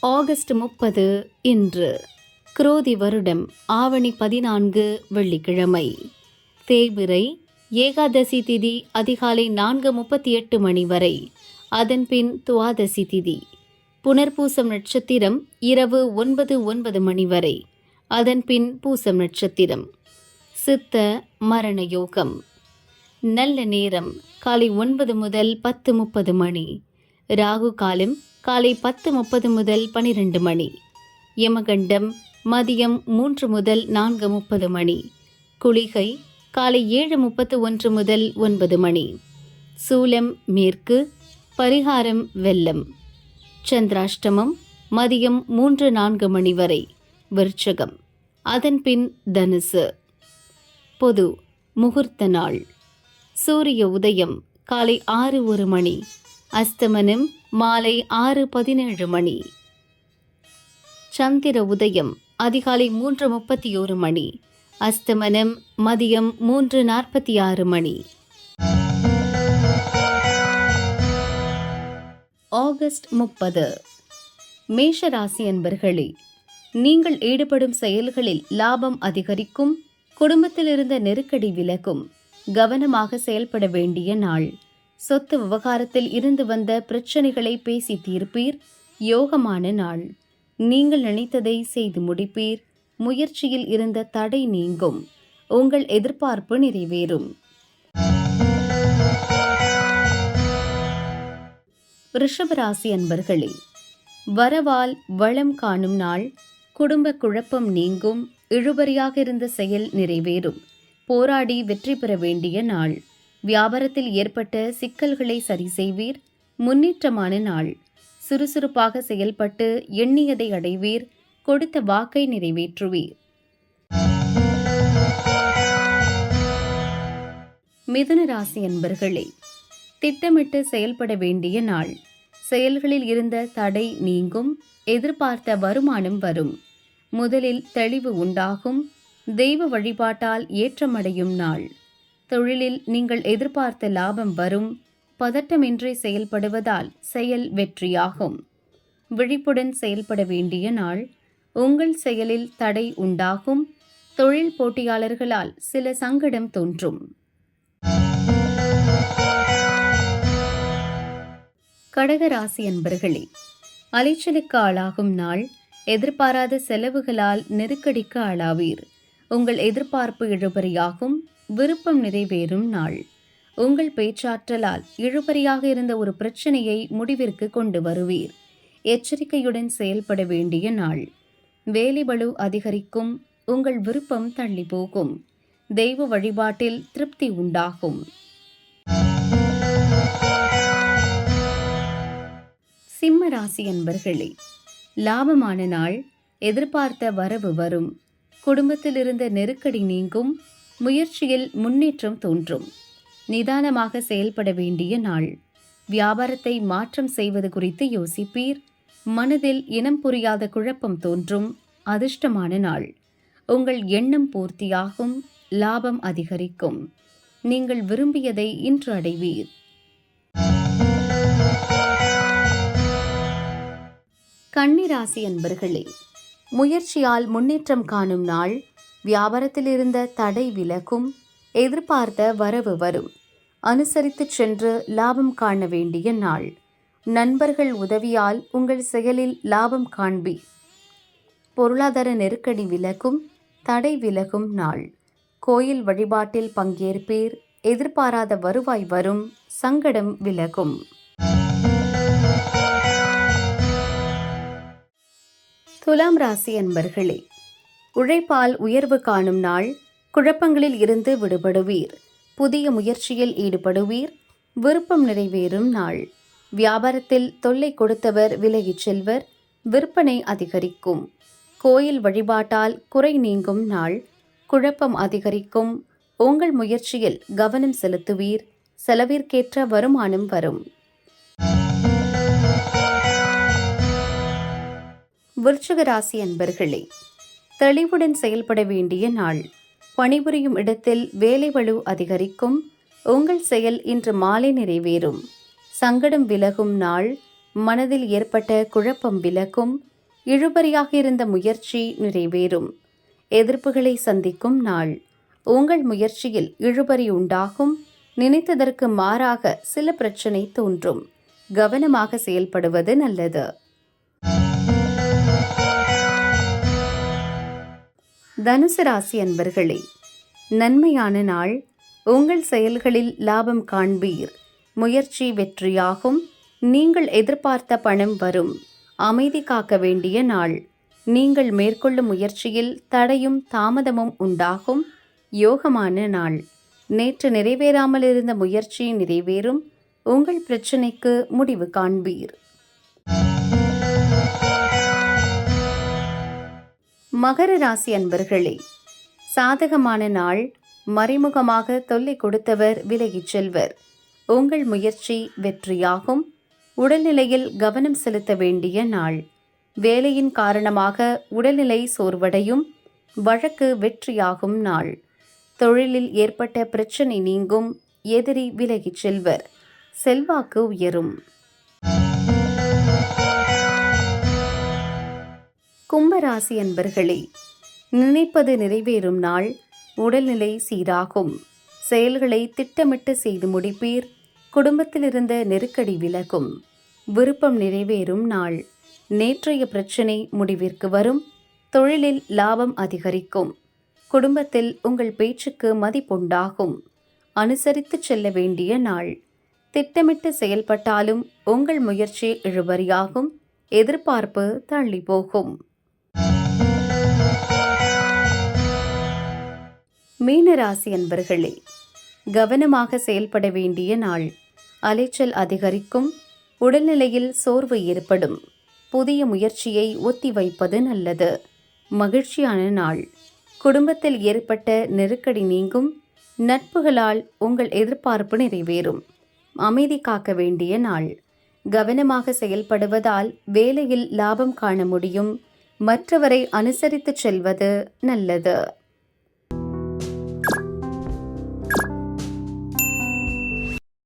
August முப்பது இன்று குரோதி வருடம் ஆவணி பதினான்கு வெள்ளிக்கிழமை. தேய்பிரை ஏகாதசி திதி அதிகாலை நான்கு முப்பத்தி எட்டு மணி வரை. அதன்பின் துவாதசி திதி புனர்பூசம் நட்சத்திரம் இரவு ஒன்பது ஒன்பது மணி வரை. அதன்பின் பூசம் நட்சத்திரம். சித்த மரண யோகம். நல்ல நேரம் காலை ஒன்பது முதல் பத்து முப்பது மணி. ராகு காலம் காலை பத்து முப்பது முதல் பனிரெண்டு மணி. யமகண்டம் மதியம் மூன்று முதல் நான்கு முப்பது மணி. குளிகை காலை ஏழு முப்பத்து ஒன்று முதல் ஒன்பது மணி. சூலம் மேற்கு பரிகாரம் வெள்ளம். சந்திராஷ்டமம் மதியம் மூன்று நான்கு மணி வரை. விருச்சகம் அதன்பின் தனுசு. பொது முகூர்த்த நாள். சூரிய உதயம் காலை ஆறு ஒரு மணி. அஸ்தமனம் மாலை ஆறு பதினேழு மணி. சந்திர உதயம் அதிகாலை மூன்று முப்பத்தி ஒரு மணி. அஸ்தமனம் மதியம் மூன்று நாற்பத்தி ஆறு மணி. ஆகஸ்ட் முப்பது. மேஷராசி அன்பர்களே நீங்கள் ஈடுபடும் செயல்களில் லாபம் அதிகரிக்கும் குடும்பத்தில் இருந்த நெருக்கடி விலகும் கவனமாக செயல்பட வேண்டிய நாள். சொத்து விவகாரத்தில் இருந்து வந்த பிரச்சனைகளை பேசி தீர்ப்பீர். யோகமான நாள். நீங்கள் நினைத்ததை செய்து முடிப்பீர். முயற்சியில் இருந்த தடை நீங்கும். உங்கள் எதிர்பார்ப்பு நிறைவேறும். ரிஷபராசி அன்பர்களே வரவால் வளம் காணும் நாள். குடும்ப குழப்பம் நீங்கும். இழுபறியாக இருந்த செயல் நிறைவேறும். போராடி வெற்றி பெற வேண்டிய நாள். வியாபாரத்தில் ஏற்பட்ட சிக்கல்களை சரி செய்வீர். முன்னேற்றமான நாள். சுறுசுறுப்பாக செயல்பட்டு எண்ணியதை அடைவீர். கொடுத்த வாக்கை நிறைவேற்றுவீர். மிதுன ராசி அன்பர்களே திட்டமிட்டு செயல்பட வேண்டிய நாள். செயல்களில் இருந்த தடை நீங்கும். எதிர்பார்த்த வருமானம் வரும். முதலில் தெளிவு உண்டாகும். தெய்வ வழிபாட்டால் ஏற்றமடையும் நாள். தொழிலில் நீங்கள் எதிர்பார்த்த லாபம் வரும். பதட்டமின்றி செயல்படுவதால் செயல் வெற்றியாகும். விழிப்புடன் செயல்பட வேண்டிய நாள். உங்கள் செயலில் தடை உண்டாகும். தொழில் போட்டியாளர்களால் சில சங்கடம் தோன்றும். கடகராசி அன்பர்களே அலைச்சலுக்கு ஆளாகும் நாள். எதிர்பாராத செலவுகளால் நெருக்கடிக்கு ஆளாவீர். உங்கள் எதிர்பார்ப்பு இழுபறியாகும். விருப்பம் நிறைவேறும் நாள். உங்கள் பேச்சாற்றலால் இழுபறியாக இருந்த ஒரு பிரச்சனையை முடிவிற்கு கொண்டு வருவீர். எச்சரிக்கையுடன் செயல்பட வேண்டிய நாள். வேலைபளு அதிகரிக்கும் உங்கள் விருப்பம் தள்ளி போகும். தெய்வ வழிபாட்டில் திருப்தி உண்டாகும். சிம்ம ராசி அன்பர்களே லாபமான நாள் எதிர்பார்த்த வரவு வரும். குடும்பத்தில் இருந்த நெருக்கடி நீங்கும் முயற்சியில் முன்னேற்றம் தோன்றும். நிதானமாக செயல்பட வேண்டிய நாள். வியாபாரத்தை மாற்றம் செய்வது குறித்து யோசிப்பீர். மனதில் இனம் புரியாத குழப்பம் தோன்றும். அதிர்ஷ்டமான நாள். உங்கள் எண்ணம் பூர்த்தியாகும். லாபம் அதிகரிக்கும். நீங்கள் விரும்பியதை இன்று அடைவீர். கன்னிராசி அன்பர்களே முயற்சியால் முன்னேற்றம் காணும் நாள் வியாபாரத்தில் இருந்த தடை விலகும் எதிர்பார்த்த வரவு வரும். அனுசரித்து சென்று லாபம் காண வேண்டிய நாள். நண்பர்கள் உதவியால் உங்கள் செயலில் லாபம் காண்பி. பொருளாதார நெருக்கடி விலகும் தடை விலகும் நாள். கோயில் வழிபாட்டில் பங்கேற்பீர் எதிர்பாராத வருவாய் வரும் சங்கடம் விலகும். துலாம் ராசி அன்பர்களே உழைப்பால் உயர்வு காணும் நாள் குழப்பங்களில் இருந்து விடுபடுவீர். புதிய முயற்சியில் ஈடுபடுவீர். விருப்பம் நிறைவேறும் நாள். வியாபாரத்தில் தொல்லை கொடுத்தவர் விலகிச் செல்வர் விற்பனை அதிகரிக்கும். கோயில் வழிபாட்டால் குறை நீங்கும் நாள். குழப்பம் அதிகரிக்கும். உங்கள் முயற்சியில் கவனம் செலுத்துவீர். செலவிற்கேற்ற வருமானம் வரும். விருச்சிக ராசி அன்பர்களே தெளிவுடன் செயல்பட வேண்டிய நாள். பணிபுரியும் இடத்தில் வேலைவலு அதிகரிக்கும். உங்கள் செயல் இன்று மாலை நிறைவேறும். சங்கடம் விலகும் நாள். மனதில் ஏற்பட்ட குழப்பம் விலகும். இழுபறியாக இருந்த முயற்சி நிறைவேறும். எதிர்ப்புகளை சந்திக்கும் நாள். உங்கள் முயற்சியில் இழுபறி உண்டாகும். நினைத்ததற்கு மாறாக சில பிரச்சனை தோன்றும். கவனமாக செயல்படுவது நல்லது. தனுசு ராசி அன்பர்களே நன்மையான நாள். உங்கள் செயல்களில் லாபம் காண்பீர். முயற்சி வெற்றியாகும். நீங்கள் எதிர்பார்த்த பணம் வரும். அமைதி காக்க வேண்டிய நாள். நீங்கள் மேற்கொள்ளும் முயற்சியில் தடையும் தாமதமும் உண்டாகும். யோகமான நாள். நேற்று நிறைவேறாமல் இருந்த முயற்சி நிறைவேறும். உங்கள் பிரச்சனைக்கு முடிவு காண்பீர். மகர ராசி அன்பர்களே சாதகமான நாள் மறைமுகமாக தொல்லை கொடுத்தவர் விலகிச் செல்வர். உங்கள் முயற்சி வெற்றியாகும். உடல்நிலையில் கவனம் செலுத்த வேண்டிய நாள். வேலையின் காரணமாக உடல்நிலை சோர்வடையும். வழக்கு வெற்றியாகும் நாள். தொழிலில் ஏற்பட்ட பிரச்சனை நீங்கும். எதிரி விலகிச் செல்வர். செல்வாக்கு உயரும். கும்பராசி அன்பர்களே நினைப்பது நிறைவேறும் நாள் உடல்நிலை சீராகும். செயல்களை திட்டமிட்டு செய்து முடிப்பீர் குடும்பத்தில் இருந்த நெருக்கடி விலகும். விருப்பம் நிறைவேறும் நாள். நேற்றைய பிரச்சனை முடிவிற்கு வரும். தொழிலில் லாபம் அதிகரிக்கும். குடும்பத்தில் உங்கள் பேச்சுக்கு மதிப்புண்டாகும். அனுசரித்து செல்ல வேண்டிய நாள். திட்டமிட்டு செயல்பட்டாலும் உங்கள் முயற்சி இழுபறியாகும். எதிர்பார்ப்பு தள்ளி போகும் மீனராசி அன்பர்களே கவனமாக செயல்பட வேண்டிய நாள். அலைச்சல் அதிகரிக்கும் உடல்நிலையில் சோர்வு ஏற்படும். புதிய முயற்சியை ஒத்திவைப்பது நல்லது. மகிழ்ச்சியான நாள். குடும்பத்தில் ஏற்பட்ட நெருக்கடி நீங்கும் நட்புகளால் உங்கள் எதிர்பார்ப்பு நிறைவேறும். அமைதி காக்க வேண்டிய நாள். கவனமாக செயல்படுவதால் வேலையில் லாபம் காண முடியும். மற்றவரை அனுசரித்து செல்வது நல்லது.